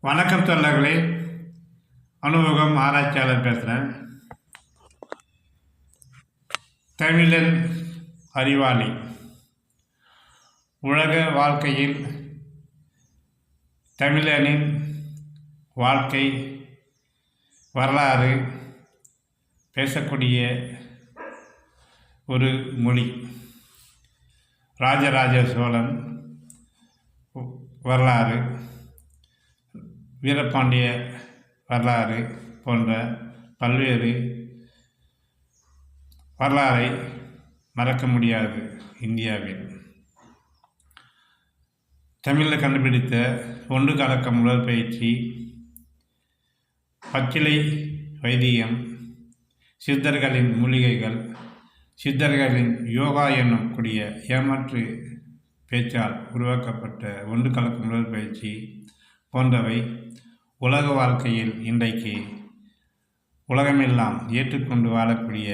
வணக்கம் தொண்டர்களே. அனுபவம் ஆராய்ச்சியாளர் பேசுகிறேன் தமிழன் அறிவாளி. உலக வாழ்க்கையில் தமிழனின் வாழ்க்கை வரலாறு பேசக்கூடிய ஒரு மொழி. ராஜராஜ சோழன் வரலாறு. வீரபாண்டிய வரலாறு போன்ற பல்வேறு வரலாறை மறக்க முடியாது இந்தியாவில். தமிழில் கண்டுபிடித்த ஒன்று கலக்கம் உடற்பயிற்சி பச்சிலை வைத்தியம் சித்தர்களின் மூலிகைகள் சித்தர்களின் யோகா என்னும் கூடிய ஏமாற்று பேச்சால் உருவாக்கப்பட்ட ஒன்று கலக்கும் உடற்பயிற்சி போன்றவை உலக வாழ்க்கையில் இன்றைக்கு உலகமெல்லாம் ஏற்றுக்கொண்டு வாழக்கூடிய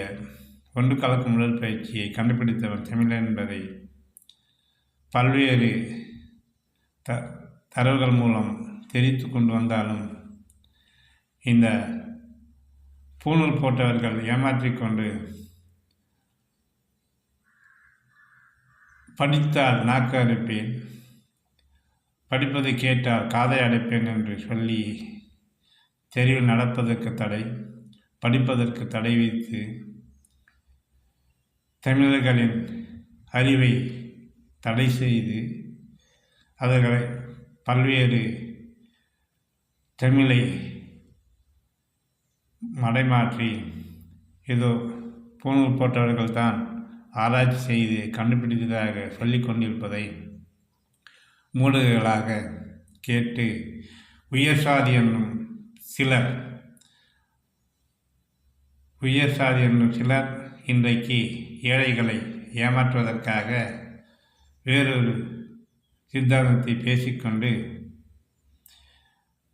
ஒன்று கலக்கும் உடற்பயிற்சியை கண்டுபிடித்தவர் தமிழன் என்பதை பல்வேறு த தரவுகள் மூலம் தெரிவித்து கொண்டு வந்தாலும் இந்த பூணூல் போட்டவர்கள் ஏமாற்றிக்கொண்டு படித்தால் நாக்கு அடைப்பேன் படிப்பதை கேட்டால் காதை அடைப்பேன் என்று சொல்லி தெருவில் நடப்பதற்கு தடை படிப்பதற்கு தடை வைத்து தமிழர்களின் அறிவை தடை செய்து அவர்களை பல்வேறு தமிழை மடைமாற்றி ஏதோ பூணூல் போட்டவர்கள் தான் ஆராய்ச்சி செய்து கண்டுபிடித்ததாக சொல்லிக் கொண்டிருப்பதை மூடுகளாக கேட்டு உயர் சாதி என்னும் சிலர் உயர்சாதி என்னும் சிலர் இன்றைக்கு ஏழைகளை ஏமாற்றுவதற்காக வேறொரு சித்தாந்தத்தை பேசிக்கொண்டு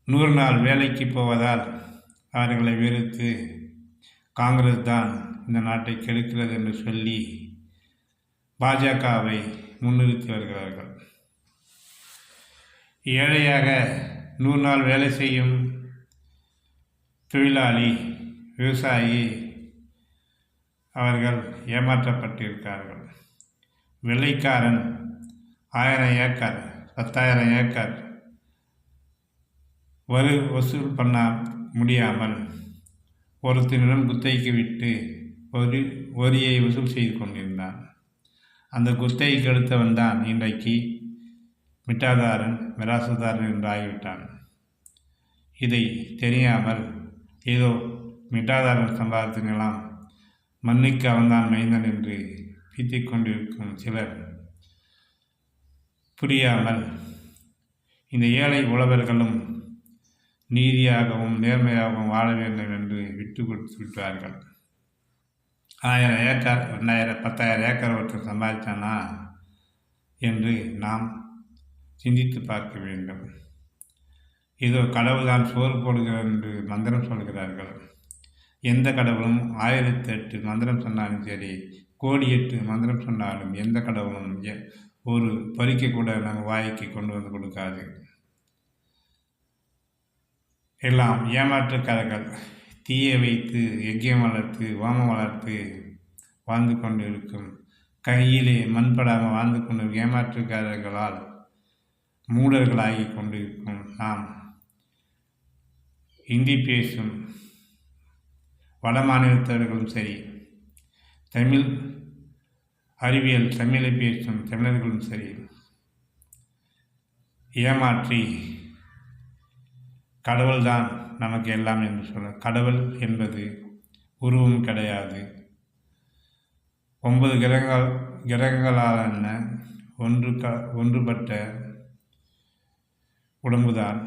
நூறு நாள் வேலைக்கு போவதால் அவர்களை வெறுத்து காங்கிரஸ் தான் இந்த நாட்டை கெடுக்கிறது என்று சொல்லி பாஜகவை முன்னிறுத்தி வருகிறார்கள். ஏழையாக நூறு நாள் வேலை செய்யும் தொழிலாளி விவசாயி அவர்கள் ஏமாற்றப்பட்டிருக்கார்கள். வெள்ளைக்காரன் ஆயிரம் ஏக்கர் பத்தாயிரம் ஏக்கர் வரு வசூல் பண்ண முடியாமல் ஒருத்தனிடம் குத்தைக்கு விட்டு ஒரு வரியை வசூல் செய்து கொண்டிருந்தான். அந்த குத்தையை எடுத்தவன் தான் இன்றைக்கு மிட்டாதாரன் மிராசுதாரன் என்றாகிவிட்டான் இதை தெரியாமல் ஏதோ மிட்டாதாரன் சம்பாதித்தனெல்லாம் மண்ணுக்கு அவன்தான் மைந்தன் என்று பீத்திக் கொண்டிருக்கும் சிலர். புரியாமல் இந்த ஏழை உழவர்களும் நீதியாகவும் நேர்மையாகவும் வாழ வேண்டும் என்று விட்டு கொடுத்து விட்டார்கள். ஆயிரம் ஏக்கர் ரெண்டாயிரம் பத்தாயிரம் ஏக்கர் ஒருத்தர் சம்பாதித்தானா என்று நாம் சிந்தித்து பார்க்க வேண்டும். இதோ கடவுள்தான் சோறு போடுகிறார் என்று மந்திரம் சொல்கிறார்கள். எந்த கடவுளும் ஆயிரத்தி எட்டு மந்திரம் சொன்னாலும் சரி கோடி எட்டு மந்திரம் சொன்னாலும் எந்த கடவுளும் ஒரு பறிக்க கூட நாங்கள் வாய்க்கு கொண்டு வந்து கொடுக்காது. எல்லாம் ஏமாற்றுக்காரர்கள். தீயை வைத்து எக்கியம் வளர்த்து ஓமம் வளர்த்து வாழ்ந்து கொண்டிருக்கும். கையிலே மண்படாமல் வாழ்ந்து கொண்டு ஏமாற்றுக்காரர்களால் மூடர்களாகி கொண்டிருக்கும் நாம் இந்தி பேசும் வட மாநிலத்தவர்களும் சரி தமிழ் அறிவியல் தமிழை பேசும் தமிழர்களும் சரி ஏமாற்றி கடவுள்தான் நமக்கு எல்லாம் என்று சொல்ல கடவுள் என்பது உருவம் கிடையாது. ஒன்பது கிரகங்கள் கிரகங்களாலான ஒன்று க ஒன்றுபட்ட உடம்புதான்.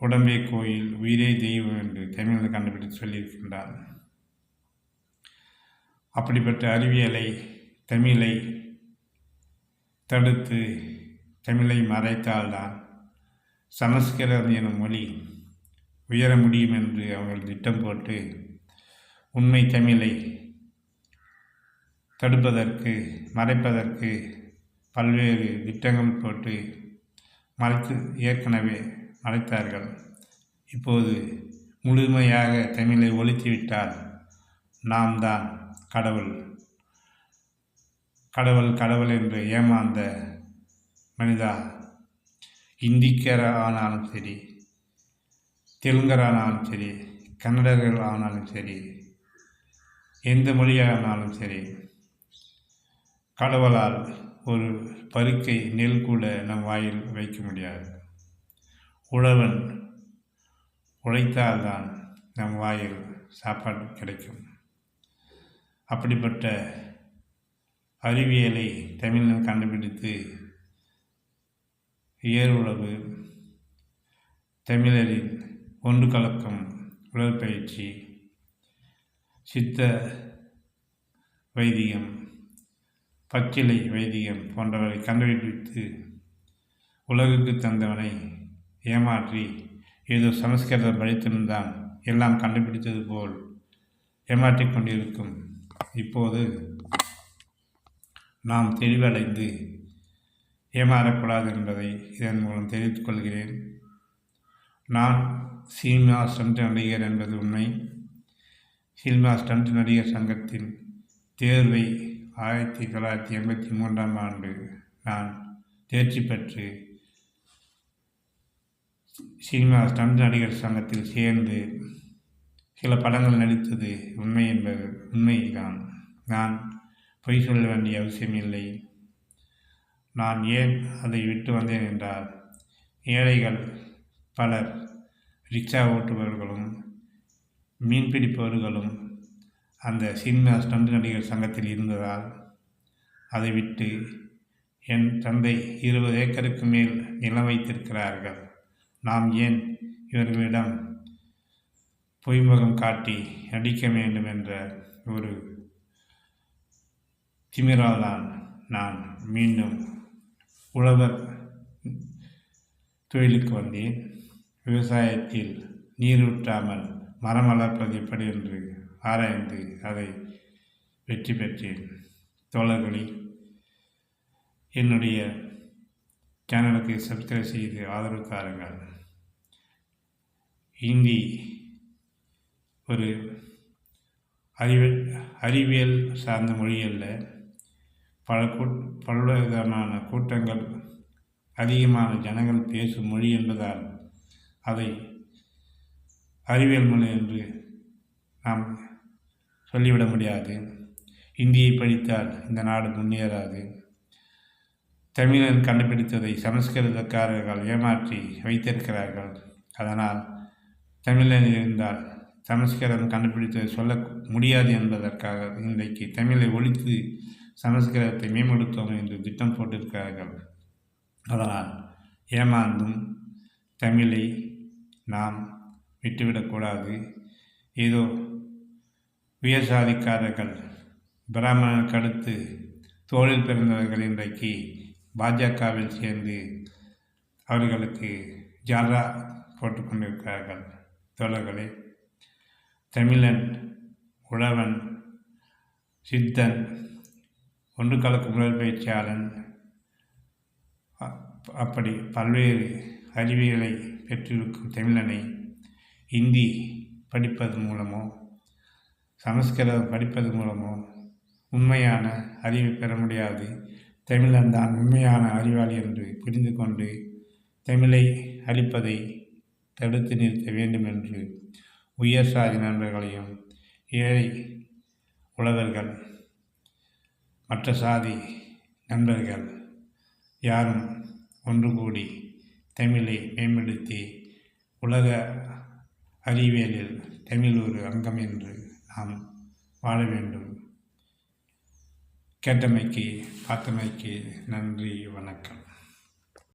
உடம்பே கோயில் உயிரே தெய்வம் என்று தமிழில் கண்டுபிடித்து சொல்லியிருக்கின்றார். அப்படிப்பட்ட அறிவியலை தமிழை தடுத்து தமிழை மறைத்தால்தான் சமஸ்கிருதம் எனும் மொழி உயர முடியும் என்று அவர்கள் திட்டம் போட்டு உண்மை தமிழை தடுப்பதற்கு மறைப்பதற்கு பல்வேறு திட்டங்கள் போட்டு மறைத்து ஏற்கனவே மறைத்தார்கள். இப்போது முழுமையாக தமிழை ஒழித்துவிட்டால் நாம் தான் கடவுள். கடவுள் கடவுள் என்று ஏமாந்த மனிதா இந்திக்கர ஆனாலும் சரி தெலுங்கர் ஆனாலும் சரி கன்னடர்கள் ஆனாலும் சரி எந்த மொழியானாலும் சரி கடவுளால் ஒரு பருக்கை நெல் கூட நம் வாயில் வைக்க முடியாது. உழவன் உழைத்தால்தான் நம் வாயில் சாப்பாடு கிடைக்கும். அப்படிப்பட்ட அறிவியலை தமிழன் கண்டுபிடித்து ஏறுழவு தமிழரின் ஒன்று கலக்கம் உடற்பயிற்சி சித்த வைத்தியம் பச்சிலை வைத்தியம் போன்றவரை கண்டுபிடித்து உலகுக்கு தந்தவனை ஏமாற்றி ஏதோ சமஸ்கிருதம் படித்திருந்தான் எல்லாம் கண்டுபிடித்தது போல் ஏமாற்றிக் கொண்டிருக்கும். இப்போது நாம் தெளிவடைந்து ஏமாறக்கூடாது என்பதை இதன் மூலம் தெரிவித்துக் கொள்கிறேன். நான் சினிமா ஸ்டண்ட் நடிகர் என்பது உண்மை. சினிமா ஸ்டண்ட் நடிகர் சங்கத்தின் தேர்வை ஆயிரத்தி தொள்ளாயிரத்தி எண்பத்தி மூன்றாம் ஆண்டு நான் தேர்ச்சி பெற்று சினிமா ஸ்டண்ட் நடிகர் சங்கத்தில் சேர்ந்து சில படங்கள் நடித்தது உண்மை என்பது உண்மைதான் நான் பொய் சொல்ல வேண்டிய அவசியமில்லை. நான் ஏன் அதை விட்டு வந்தேன் என்றால் ஏழைகள் பலர் ரிக்ஷா ஓட்டுபவர்களும் மீன் பிடிப்பவர்களும் அந்த சினிமா ஸ்டண்ட் நடிகர் சங்கத்தில் இருந்ததால் அதை விட்டு என் தந்தை இருபது ஏக்கருக்கு மேல் நிலம் வைத்திருக்கிறார்கள். நாம் ஏன் இவர்களிடம் பொய்முகம் காட்டி நடிக்க வேண்டும் என்ற ஒரு திமிரால்தான் நான் மீண்டும் உழவர் தொழிலுக்கு வந்தேன். விவசாயத்தில் நீரூற்றாமல் மரம் வளர்ப்பது எப்படி என்று ஆராய்ந்து அதை வெற்றி பெற்றேன். தோழர்களே என்னுடைய சேனலுக்கு சப்ஸ்கிரைப் செய்து ஆதரவு தாருங்கள் ஹிந்தி ஒரு அறிவியல் அறிவியல் சார்ந்த மொழி அல்ல பல கூட் பல்விதமான கூட்டங்கள் அதிகமான ஜனங்கள் பேசும் மொழி என்பதால் அதை அறிவியல் மொழி என்று நாம் சொல்லிவிட முடியாது. இந்தியை படித்தால் இந்த நாடு முன்னேறாது. தமிழன் கண்டுபிடித்ததை சமஸ்கிருதக்காரர்கள் ஏமாற்றி வைத்திருக்கிறார்கள். அதனால் தமிழன் இருந்தால் சமஸ்கிருதம் கண்டுபிடித்ததை சொல்ல முடியாது என்பதற்காக இன்றைக்கு தமிழை ஒழித்து சமஸ்கிருதத்தை மேம்படுத்துவோம் என்று திட்டம் போட்டிருக்கிறார்கள். அதனால் ஏமாந்தும் தமிழை நாம் விட்டுவிடக்கூடாது. ஏதோ உயர் பிராமணனுக்கு அடுத்து தோளில் பிறந்தவர்கள் இன்றைக்கு பாஜகவில் சேர்ந்து அவர்களுக்கு ஜாலா போட்டுக்கொண்டிருக்கிறார்கள் தோழர்களே தமிழன் உழவன் சித்தன் ஒன்று கலக்கும் உடற்பயிற்சியாளன் அப்படி பல்வேறு அறிவியலை பெற்றிருக்கும் தமிழனை இந்தி படிப்பது மூலமோ சமஸ்கிருதம் படிப்பது மூலமோ உண்மையான அறிவை பெற முடியாது. தமிழன் தான் உண்மையான அறிவாளி என்று புரிந்து கொண்டு தமிழை அழிப்பதை தடுத்து நிறுத்த வேண்டும் என்று உயர் சாதி நண்பர்களையும் ஏழை உழவர்கள் மற்ற சாதி நண்பர்கள் யாரும் ஒன்று கூடி தமிழை மேம்படுத்தி உலக அறிவியலில் தமிழ் ஒரு அங்கம் என்று நாம் வாழ வேண்டும். கேட்டமைக்கு பார்த்தமைக்கு நன்றி வணக்கம்.